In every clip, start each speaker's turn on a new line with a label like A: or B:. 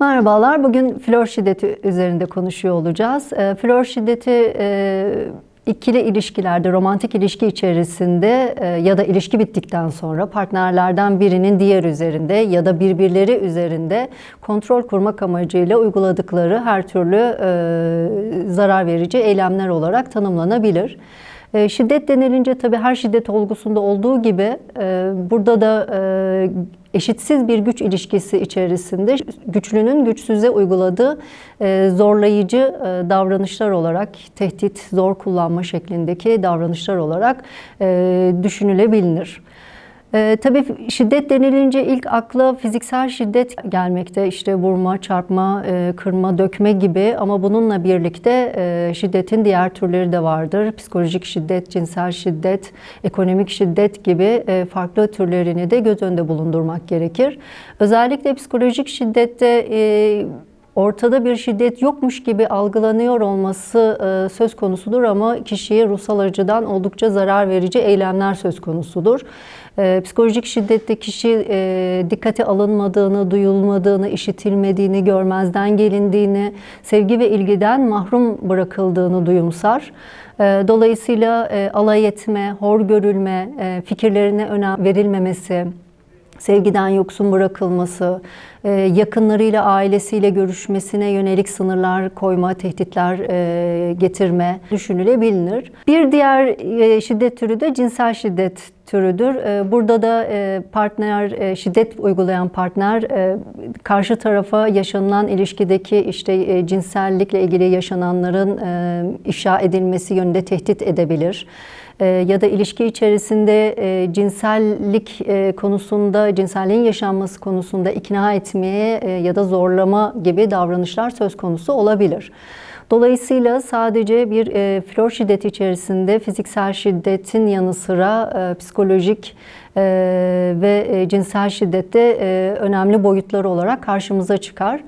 A: Merhabalar, bugün flör şiddeti üzerinde konuşuyor olacağız. E, flör şiddeti ikili ilişkilerde, romantik ilişki içerisinde e, ya da ilişki bittikten sonra partnerlerden birinin diğer üzerinde ya da birbirleri üzerinde kontrol kurmak amacıyla uyguladıkları her türlü e, zarar verici eylemler olarak tanımlanabilir. E, şiddet denilince tabii her şiddet olgusunda olduğu gibi burada da eşitsiz bir güç ilişkisi içerisinde güçlünün güçsüze uyguladığı e, zorlayıcı e, davranışlar olarak tehdit, zor kullanma şeklindeki davranışlar olarak e, düşünülebilir. Ee, tabii şiddet denilince ilk akla fiziksel şiddet gelmekte. İşte vurma, çarpma, e, kırma, dökme gibi ama bununla birlikte e, şiddetin diğer türleri de vardır. Psikolojik şiddet, cinsel şiddet, ekonomik şiddet gibi e, farklı türlerini de göz önünde bulundurmak gerekir. Özellikle psikolojik şiddette e, ortada bir şiddet yokmuş gibi algılanıyor olması e, söz konusudur ama kişiye ruhsal açıdan oldukça zarar verici eylemler söz konusudur. E, psikolojik şiddette kişi e, dikkate alınmadığını, duyulmadığını, işitilmediğini, görmezden gelindiğini, sevgi ve ilgiden mahrum bırakıldığını duyumsar. E, dolayısıyla alay etme, hor görülme, fikirlerine önem verilmemesi, sevgiden yoksun bırakılması, e, yakınlarıyla, ailesiyle görüşmesine yönelik sınırlar koyma, tehditler e, getirme düşünülebilir. Bir diğer e, şiddet türü de cinsel şiddet türüdür. Burada da partner, şiddet uygulayan partner karşı tarafa yaşanılan ilişkideki işte cinsellikle ilgili yaşananların ifşa edilmesi yönünde tehdit edebilir. E, ya da ilişki içerisinde e, cinsellik e, konusunda, cinselliğin yaşanması konusunda ikna etmeye ya da zorlama gibi davranışlar söz konusu olabilir. Dolayısıyla sadece bir e, flör şiddeti içerisinde fiziksel şiddetin yanı sıra e, psikolojik e, ve e, cinsel şiddette e, önemli boyutları olarak karşımıza çıkar.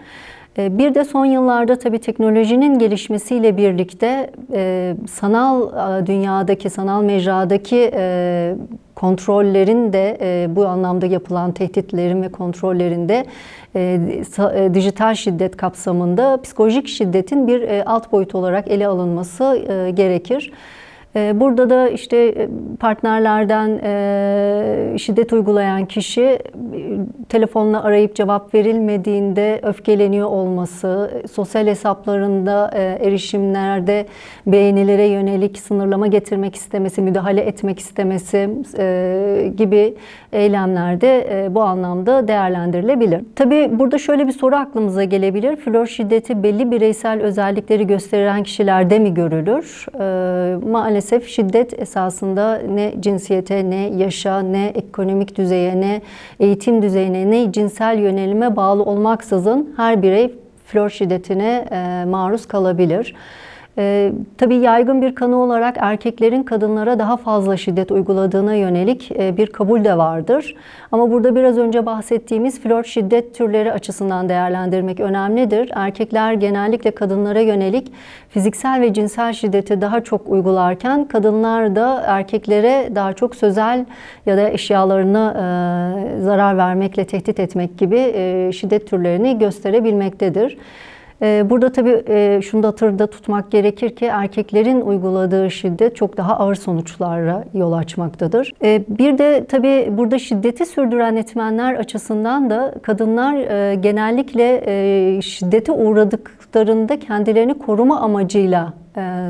A: Ee, bir de son yıllarda tabii teknolojinin gelişmesiyle birlikte e, sanal e, dünyadaki, sanal mecradaki e, kontrollerin de bu anlamda yapılan tehditlerin ve kontrollerin de dijital şiddet kapsamında psikolojik şiddetin bir alt boyut olarak ele alınması gerekir. Ee, burada da işte e, partnerlerden e, şiddet uygulayan kişi e, telefonla arayıp cevap verilmediğinde öfkeleniyor olması, sosyal hesaplarında erişimlerde beğenilere yönelik sınırlama getirmek istemesi, müdahale etmek istemesi gibi eylemlerde bu anlamda değerlendirilebilir. Tabii burada şöyle bir soru aklımıza gelebilir. Flör şiddeti belli bireysel özellikleri gösteren kişilerde mi görülür? Maalesef maalesef şiddet esasında ne cinsiyete, ne yaşa, ne ekonomik düzeye, ne eğitim düzeyine, ne cinsel yönelime bağlı olmaksızın her birey flör şiddetine e, maruz kalabilir. E, tabii yaygın bir kanı olarak erkeklerin kadınlara daha fazla şiddet uyguladığına yönelik e, bir kabul de vardır. Ama burada biraz önce bahsettiğimiz flört şiddet türleri açısından değerlendirmek önemlidir. Erkekler genellikle kadınlara yönelik fiziksel ve cinsel şiddeti daha çok uygularken kadınlar da erkeklere daha çok sözel ya da eşyalarına e, zarar vermekle tehdit etmek gibi e, şiddet türlerini gösterebilmektedir. Ee, burada tabii e, şunu da hatırda tutmak gerekir ki erkeklerin uyguladığı şiddet çok daha ağır sonuçlara yol açmaktadır. Ee, bir de tabii burada şiddeti sürdüren etmenler açısından da kadınlar e, genellikle e, şiddete uğradıklarında kendilerini koruma amacıyla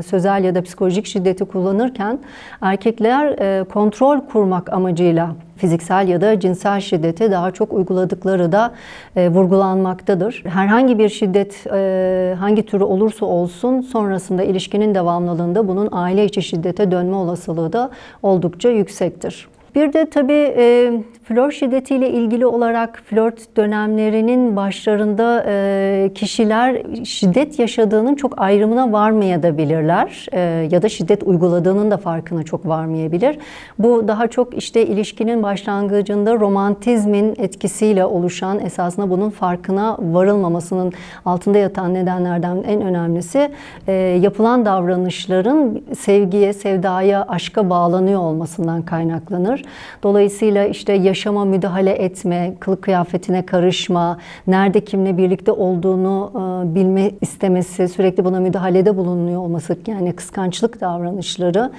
A: sözel ya da psikolojik şiddeti kullanırken erkekler kontrol kurmak amacıyla fiziksel ya da cinsel şiddeti daha çok uyguladıkları da e, vurgulanmaktadır. Herhangi bir şiddet e, hangi türü olursa olsun sonrasında ilişkinin devamlılığında bunun aile içi şiddete dönme olasılığı da oldukça yüksektir. Bir de tabii e, flör şiddetiyle ilgili olarak flört dönemlerinin başlarında e, kişiler şiddet yaşadığının çok ayrımına varmayabilirler e, ya da şiddet uyguladığının da farkına çok varmayabilir. Bu daha çok işte ilişkinin başlangıcında romantizmin etkisiyle oluşan esasında bunun farkına varılmamasının altında yatan nedenlerden en önemlisi e, yapılan davranışların sevgiye, sevdaya, aşka bağlanıyor olmasından kaynaklanır. Dolayısıyla işte yaşama müdahale etme, kılık kıyafetine karışma, nerede kimle birlikte olduğunu e, bilme istemesi, sürekli buna müdahalede bulunuyor olması yani kıskançlık davranışları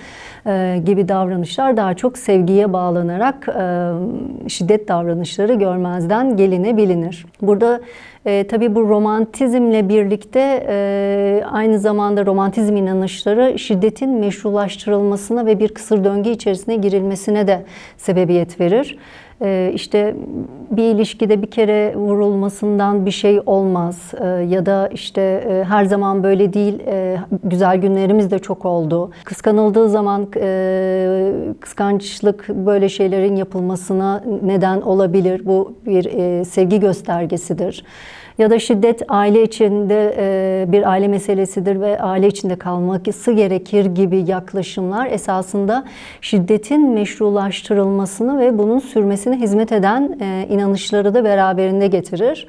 A: e, gibi davranışlar daha çok sevgiye bağlanarak e, şiddet davranışları görmezden gelinebilir. Burada e, tabii bu romantizmle birlikte e, aynı zamanda romantizm inanışları şiddetin meşrulaştırılmasına ve bir kısır döngü içerisine girilmesine de sebebiyet verir. E, işte bir ilişkide bir kere vurulmasından bir şey olmaz e, ya da işte e, her zaman böyle değil e, güzel günlerimiz de çok oldu. Kıskanıldığı zaman e, kıskançlık böyle şeylerin yapılmasına neden olabilir. Bu bir e, sevgi göstergesidir. Ya da şiddet aile içinde e, bir aile meselesidir ve aile içinde kalması gerekir gibi yaklaşımlar esasında şiddetin meşrulaştırılmasını ve bunun sürmesine hizmet eden e, inanışları da beraberinde getirir.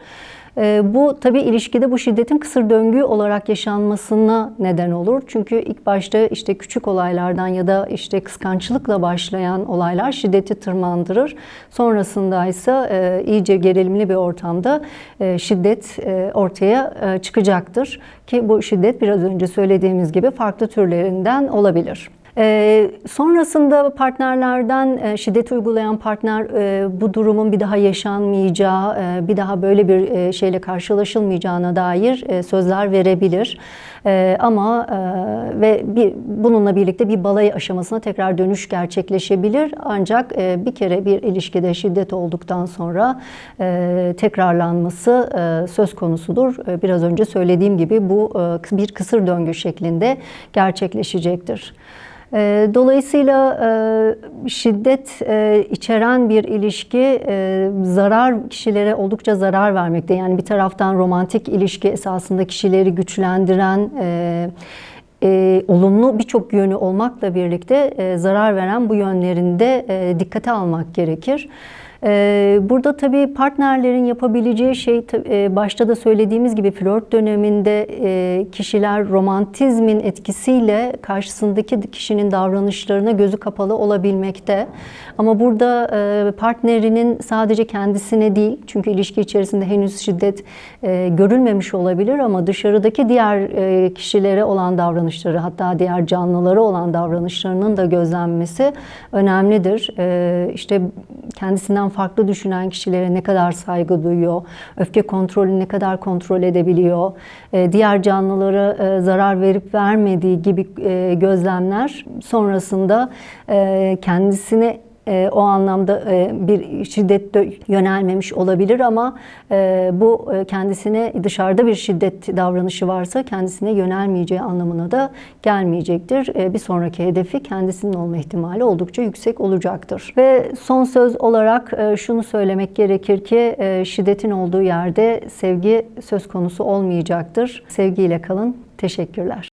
A: E, bu tabi ilişkide bu şiddetin kısır döngü olarak yaşanmasına neden olur. Çünkü ilk başta işte küçük olaylardan ya da işte kıskançlıkla başlayan olaylar şiddeti tırmandırır. Sonrasında ise e, iyice gerilimli bir ortamda e, şiddet e, ortaya çıkacaktır. Ki bu şiddet biraz önce söylediğimiz gibi farklı türlerinden olabilir. E, sonrasında partnerlerden e, şiddet uygulayan partner e, bu durumun bir daha yaşanmayacağı, e, bir daha böyle bir e, şeyle karşılaşılmayacağına dair e, sözler verebilir. E, ama e, ve bir, bununla birlikte bir balayı aşamasına tekrar dönüş gerçekleşebilir. Ancak e, bir kere bir ilişkide şiddet olduktan sonra e, tekrarlanması e, söz konusudur. E, biraz önce söylediğim gibi bu e, bir kısır döngü şeklinde gerçekleşecektir. E, Dolayısıyla e, şiddet e, içeren bir ilişki e, zarar kişilere oldukça zarar vermekte. Yani bir taraftan romantik ilişki esasında kişileri güçlendiren, olumlu birçok yönü olmakla birlikte zarar veren bu yönlerinde dikkate almak gerekir. Ee, Burada tabii partnerlerin yapabileceği şey e, başta da söylediğimiz gibi flört döneminde e, kişiler romantizmin etkisiyle karşısındaki kişinin davranışlarına gözü kapalı olabilmekte. Ama burada e, partnerinin sadece kendisine değil çünkü ilişki içerisinde henüz şiddet görülmemiş olabilir ama dışarıdaki diğer kişilere olan davranışları hatta diğer canlılara olan davranışlarının da gözlenmesi önemlidir. İşte kendisinden farklı düşünen kişilere ne kadar saygı duyuyor, öfke kontrolünü ne kadar kontrol edebiliyor, e, diğer canlılara e, zarar verip vermediği gibi e, gözlemler sonrasında kendisine e, o anlamda e, bir şiddette yönelmemiş olabilir ama e, bu e, kendisine dışarıda bir şiddet davranışı varsa kendisine yönelmeyeceği anlamına da gelmeyecektir. E, bir sonraki hedefi kendisinin olma ihtimali oldukça yüksek olacaktır. Ve son söz olarak e, şunu söylemek gerekir ki e, şiddetin olduğu yerde sevgi söz konusu olmayacaktır. Sevgiyle kalın. Teşekkürler.